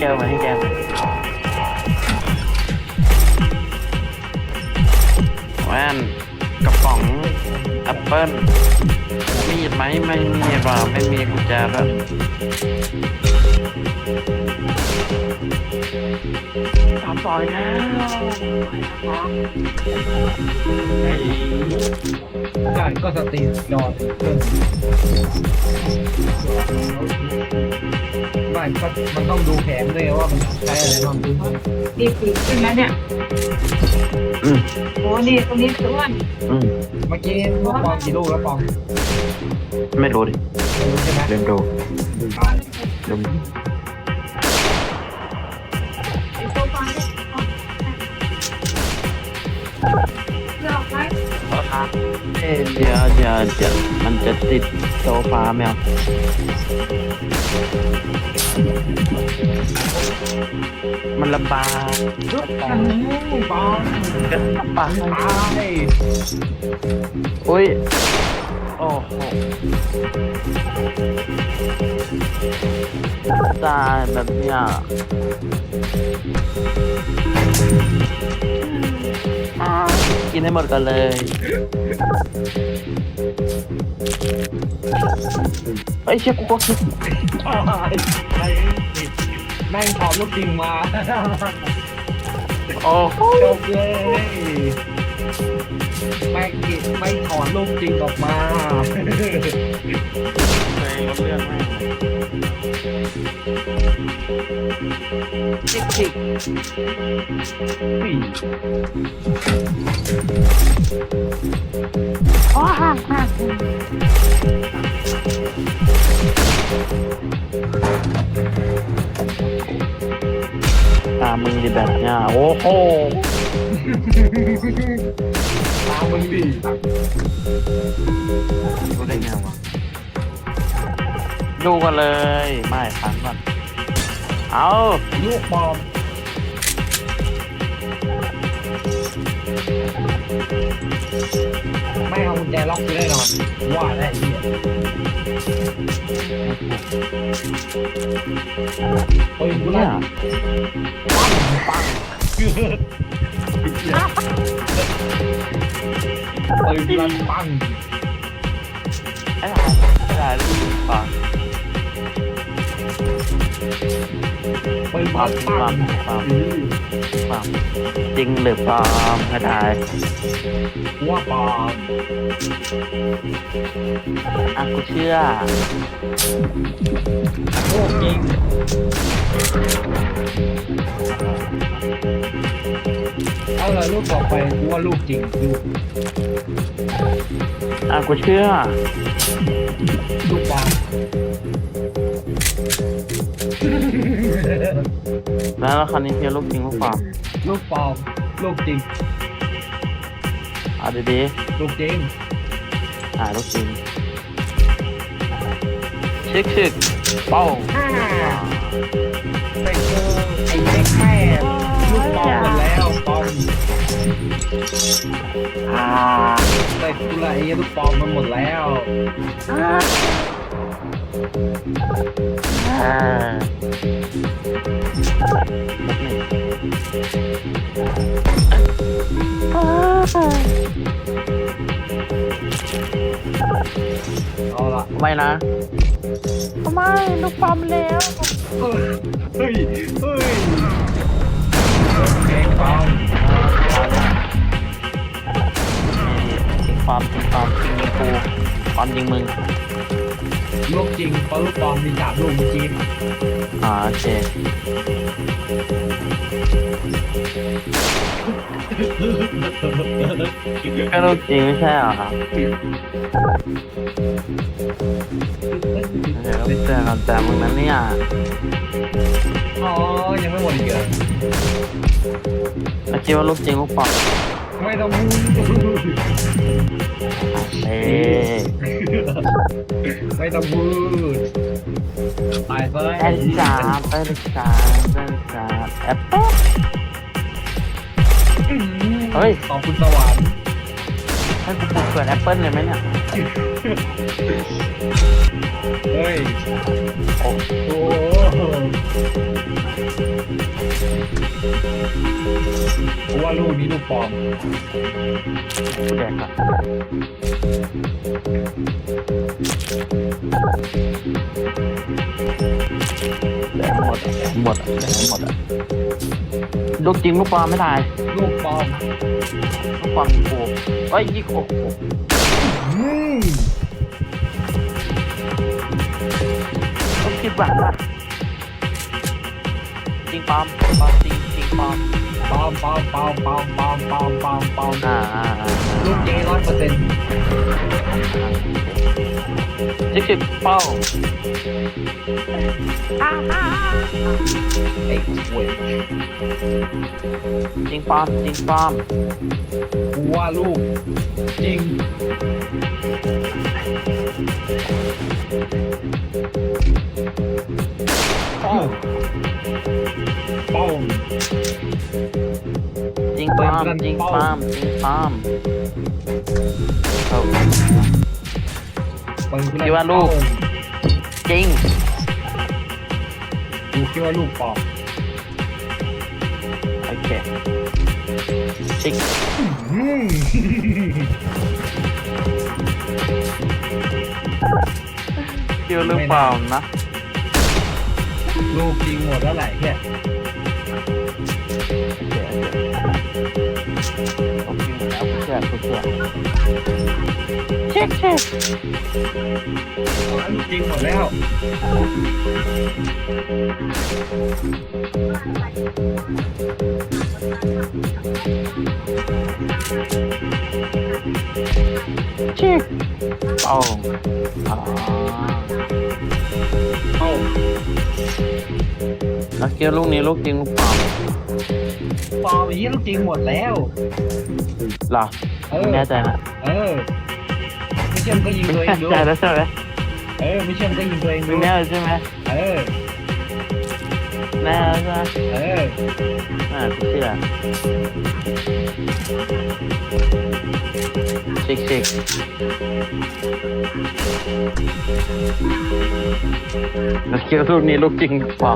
แก้วมาให้แก้วแว่นกระป๋องแอปเปิ้ลมีดไหมไม่มีเปล่าไม่มีกุญแจแล้วตามปล่อยแล้ว ใช่ก็สตรีมนอนเครื่องไม่ก็มันต้องดูแผนด้วยว่ามันใช้อะไรบ้างดีปีขึ้นแล้วเนี่ยอืมโอ้นี่ตรงนี้อ้วนอืมเมื่อกี้ลูกปองกี่ลูกแล้วปองไม่รู้ดิไม่รู้ใช่ไหมลืมดูลืมไอ้โซฟาเนี่ยเลือกไว้ เอ๊ะเดี๋ยวเดี๋ยวเดี๋ยวมันจะติดโซฟาไหมครับมันลำบากปองปองลำบากตายอุ้ย โอ้โหตายแบบเนี้ย กินให้หมดกันเลยเฮ้ยเชี่ยกูก็คิดตายแม่งถอดลูกจริงมาโอ้โหจบเลยแม่งกิไม่ถอนลูกจริงออกมา เรื่องแม่งจิกจิกอ๋อห่ ดิแบบเนี้ยโอ้โหตามมึงดิดูได้ไงวะดูกันเลย ไม่ฟังก่อน เอาลูกปลอมไม่เอากุญแจล็อกกูแน่นอนว่าได้เหี้ยเฮ้ยกูเนี่ลั่ยนปังปังปืนลั่นปัง ไอ้หลานไอ้หลานลูกฟัง ปืนลั่นปังฟังฟังจริงหรือปลอมก็ได้หัวปลอมอะกูเชื่อโอ้จริงเอาเลยลูกต่อไปกูว่าลูกจริงลูอะกูเชื่อลูกปลอม แล้วแล้วคราวนี้เชื่อลูกจริงลูกปลอมลูกปลอมลูกจริงเอาดีลูกจริงๆอ่าลูกจริงชิกชิกเป้าไปเจอไอ้เด็กแม่ลูกปลอมหมดแล้วปลอมอ่า แต่กูละไอ้ลูกปลอมมันหมดแล้ว อ่า อ่าเอาละไม่นะไม่ลูกปลอมแล้วเฮ้ย เฮ้ยเฮ้ยเด็กปลอมจริงความจริงความจริงยิงกูความยิงมึง ลูกจริงเพราะลูกปลอมมีสามลูกจริงอ่าโอเคก็ลูกจริงไม่ใช่เหรอครับเดี๋ยวแต่แต่มึงนั้นเนี่ยอ๋อยังไม่หมดอีกเหรอแล้วคิดว่าลูกจริงลูกปลอม ไม่ต้องพูดเอ๊ะไม่ต้องพูดตายซะแอลิสาแอลิสาแอลิสาแอปเปิ้ลเฮ้ย ขอบคุณสวรรค์ ให้กูปลูกสวนแอปเปิ้ลเลยไหมเนี่ยเฮ้ย โอ้โหกูว่าลูกนี้ลูกปลอมแดกก่อนแดกหมดแดกหมดแดกหมดอะ ลูกจริงลูกปลอมไม่ได้ลูกปลอมลูกปลอมกูเอ้ยยี่โอ้โหอืมต้องคิดแบบว่าจริงปลอมปลอมจริงจริงปลอมปลอมปลอมปลอมปลอมปลอมปลอมปลอมปลอมอ่าอ่าอ่าลูกเจร้อยเปอร์เซ็นต์นี่คือเป้า ไอ้ห่วยจริงปลอมจริงปลอมกูว่าลูก จริง ป้องป้องจริงปลอมจริงปลอมจริงปลอมเอาปืนคิดว่าลูก จริงกูคิดว่าลูกปลอมโอเคชิคอืมคิวหรือเปล่านะลูกจริงหมดแล้วแหละเนี่ย โอ โอเคโอเคโอเคเช็คเช็คลูกจริงหมดแล้วเช็คเอาอ่าเอ้าแล้วเกียวลูกนี้ลูกจริงลูกเปล่าปลอมอย่างนี้ลูกจริงหมดแล้ว หรอเออ แน่ใจนะเออ ไม่เชื่อมก็ยิงตัวเองแน่ดู ใจแล้วใช่ไหมเออ ไม่เชื่อมก็ยิงตัวเองมึดูงแน่ใช่ไหมเออ แน่แล้วใช่ไหมเออ อ่ากูเชื่อ เช็คเช็คแล้วเกียวลูกนี้ลูกจริงเปล่า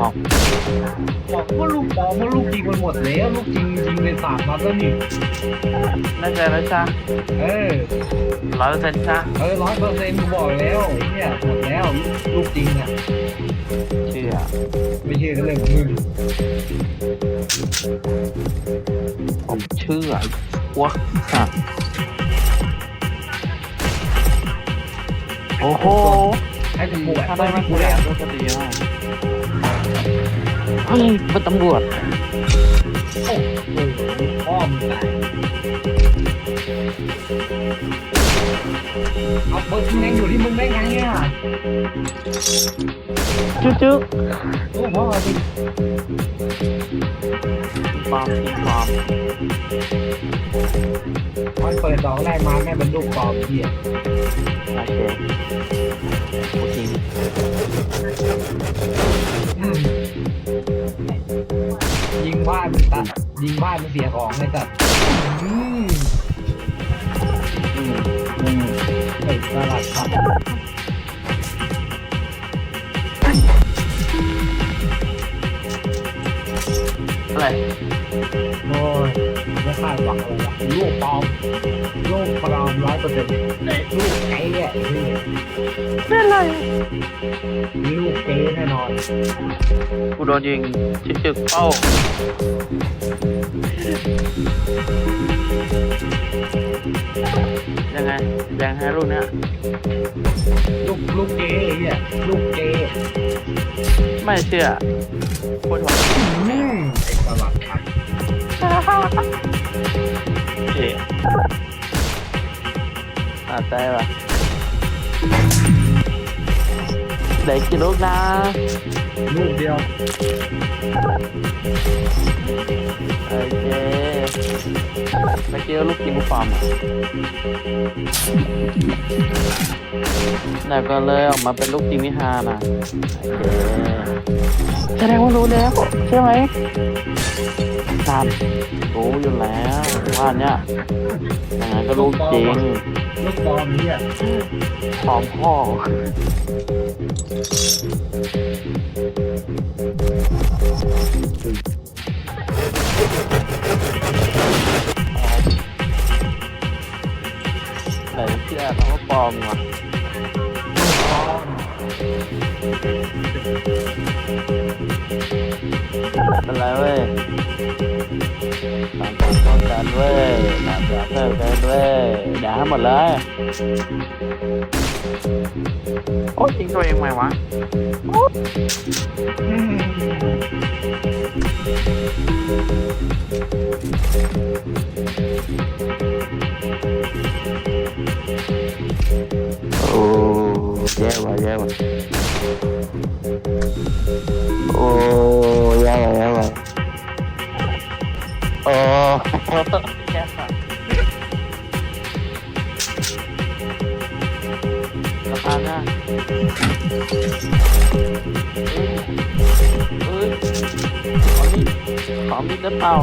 บอกว่าลูกปลอมว่าลูกจริงมันหมดแล้วลูกจริงจริงในสามนัดแล้วนี่แน่ใจแล้วใช่เออร้อยเปอร์เซ็นต์ใช่เออร้อยเปอร์เซ็นต์กูบอกแล้วไอ้เนี่ยหมดแล้วลูกลูกจริงอะเชื่อไม่เชื่อก็เรื่องของมึงผมเชื่อวะอะ โอ้โหให้กูปวดถ้าต้ได้องมาให้กูกูแล้แล้ววก็ดีมากเฮ้ยเป็นตำรวจโอ้โหอ้อมตายเอาเปิดแม่งอยู่ที่มึงได้ไงอะจุ๊จุ๊โอ้พ่อจริงปอมจริงปอม มันเปิดดอกแรกมาแม่เป็นลูกปลอมเหี้ยโอเคกูจริงอืมยิงบ้านมันตัดยิงบ้านมันเสียของเลยตัดอืมอืมอืมเปิดตลาดครับอะไร โอ้ยไม่คาดหวังอะไรวะลูกปลอมลูกปลอมร้อยเปอร์เซ็นต์ลูกไอ้เนี่ยเป็นไรลูกเก๋แน่นอนกูโดนยิงชิจึกเอ้ายังไงยังให้ลูกเนี้ยลูกลูกเก๋ไอ้เนี่ยลูกเก๋ไม่เชื่อคนหัวอื เอ๋อาใจปะเด็กกี่ลูกนะลูกเดียว โอเคเมื่อกี้ลูกกินลูกฟาร์มอะ แล้วก็เลยออกมาเป็นลูกจิมมี่ฮานะโอเคแสดงว่ารู้แล้วใช่ไหมตามรู้อยู่แล้วว่าเนี่ยยังไงก็ลูกจริงลูกปลอมเนี่ยพร้อมพ่อ มว่ะลูกปลอมเป็นไรเว้ยตามความต้องการเว้ยตามแบบเพิ่มกันเว้ยดี๋ยวให้หมดเลยโอ้ยยิงตัวเองไหมวะ แย่ว่ะแย่ว่ะโอ้แย่ว่ะแย่ว่ะโอ้แย่ว่ะราคาหน้าเอ้ยขอมีขอมีได้เปล่า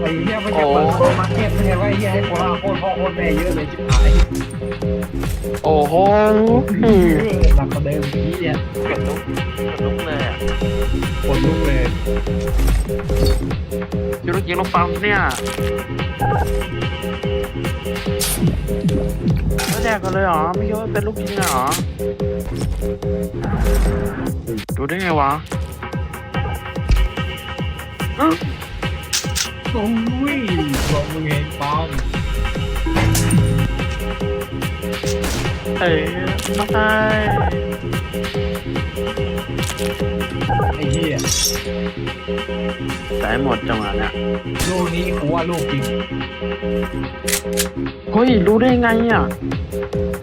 ไอ้เหี้ยมันจะเปิดโซนมาร์เก็ตไม่ใช่ว่าไอ้เหี้ยให้โคราชโคตรพ่อโคตรแม่เยอะเลยชิบหาย โอ้โหเออหนักกว่าเดิมอีกเนี่ยเกิดลุกเกิดลุกเลยอะขนลุกเลยยูรุจิงลงปั๊มเนี่ยไม่แดกกันเลยเหรอ ไม่คิดว่าเป็นลูกจริงเหรอ ดูได้ไงวะอื้อโอ้ยบอกมึงเองปอม เอ้ยไม่ใช่ไอ้เหี้ยแต่หมดจังหวะเนี่ยลูกนี้กูว่าลูกจริงเฮ้ย รู้ได้ไงอะ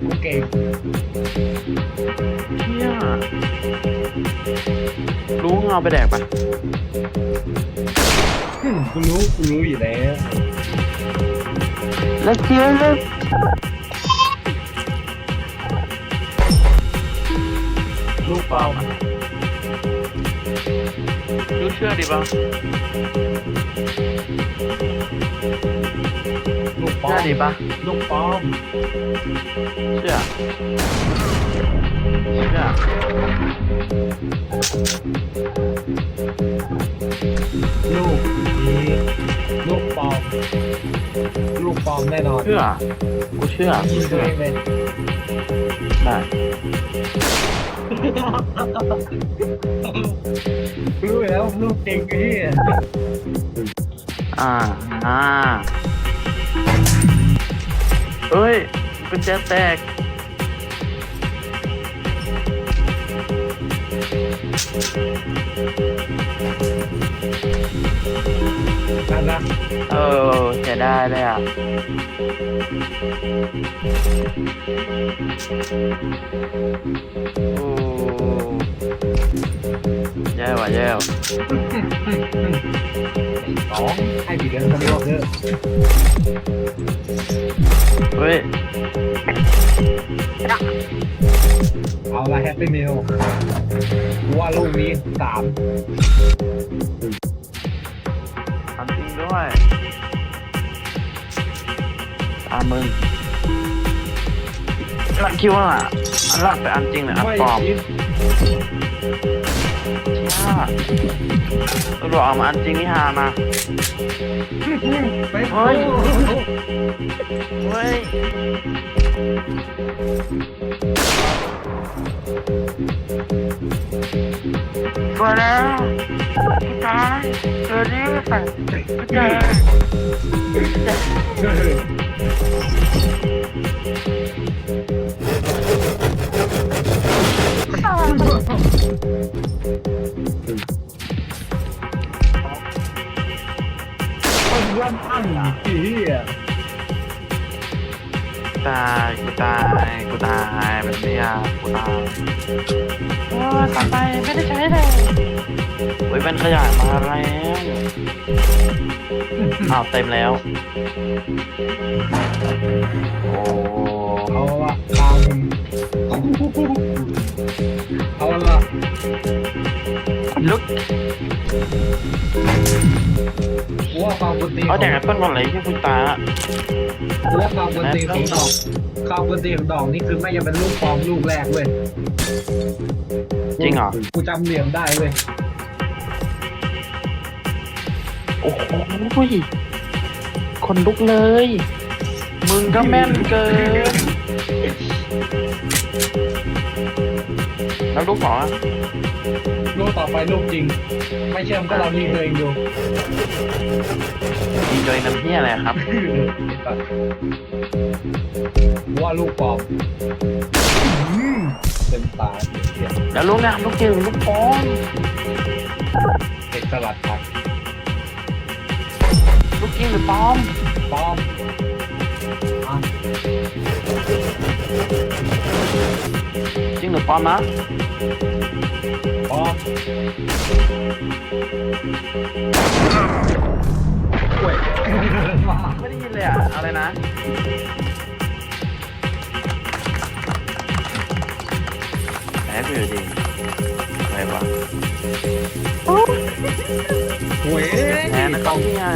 กูเก่งเที่ยรู้เงาไปแดกปะอืมกูรู้กูรู้อยู่แล้วแล้วเที่ยเลย ลูกปอมรู้เชื่อดิปะลูกปอเชื่อมดิปะลูกปอมเชื่อเชื่อลูกนี้ลูกปอมลูกปอมแน่นอนเชื่อกูเชื่อยิงตัวเองเลยได้ รู้อยู่แล้วลูกเก่งไอ้เหี้ยอ่า อ่าเอ้ยกุญแจแตก นั่นนะเออเสียได้เลยอะ โอ้ แย่ว่ะแย่ว่ะสองให้ผีเดินคนเดียวเถอะเฮ้ย เอาละแฮปปี้มิลกูว่าลูกนี้สามทำจริงด้วยตามมึงลักคิดว่าอันลักเป็นอันจริงหรืออันไม่ปลอมคิดใช่ ตำรวจเอามาอันจริงนี่ฮามา ไปเฮ้ย เฮ้ยมาแล้วตายเจอนี่ไปเจอ มันวันตั้งอีเหี้ยตายกูตายกูตายแบบนี้อะกูตายโอ้ยต่อไปไม่ได้ใช้เลยโอ้ยเป็นขยายมาแล้วอ้าวเต็มแล้ว โอ้เอาละตามมึงเอาละลุก กูว่าความบุญดีเอาแดกแอปเปิ้ลก่อนเลยที่คุณตากูว่าความบุญดีของดอกความบุญดีของดอกนี่คือไม่จะเป็นลูกปลอมลูกแรกเว้ยจริงเหรอ กูจำเหลี่ยมได้เว้ยโอ้โหคนลุกเลย มึงก็แม่นเกิน แล้วลูกสองอะลูกต่อไปลูกจริง ไม่เชื่อมก็ลองยิงตัวเองดูยิงตัวเองทำเพี้ยอะไรครับ ว่าลูกปลอมอืมเต็มตาเสียแล้วลูกเนี่ยลูกจริงหรือลูกปลอมเอกสลัดผักลูกจริงหรือปลอมปลอม อะจริงหรือปลอมนะปลอมโอ้ยไม่ได้ยินเลยอะอะไรนะแหมกูอยู่ดีอะไรวะโอ้ยแหมนักกล้องเนี่ย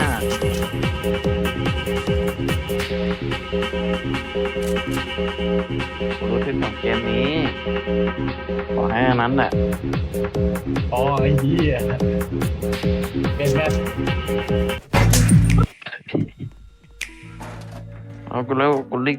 ผมรู้ทึกของเกมนี้ ขอให้อันนั้นแหละอ๋อไอ้เหี้ยเป็นแบบเอากูเร็วกูลิก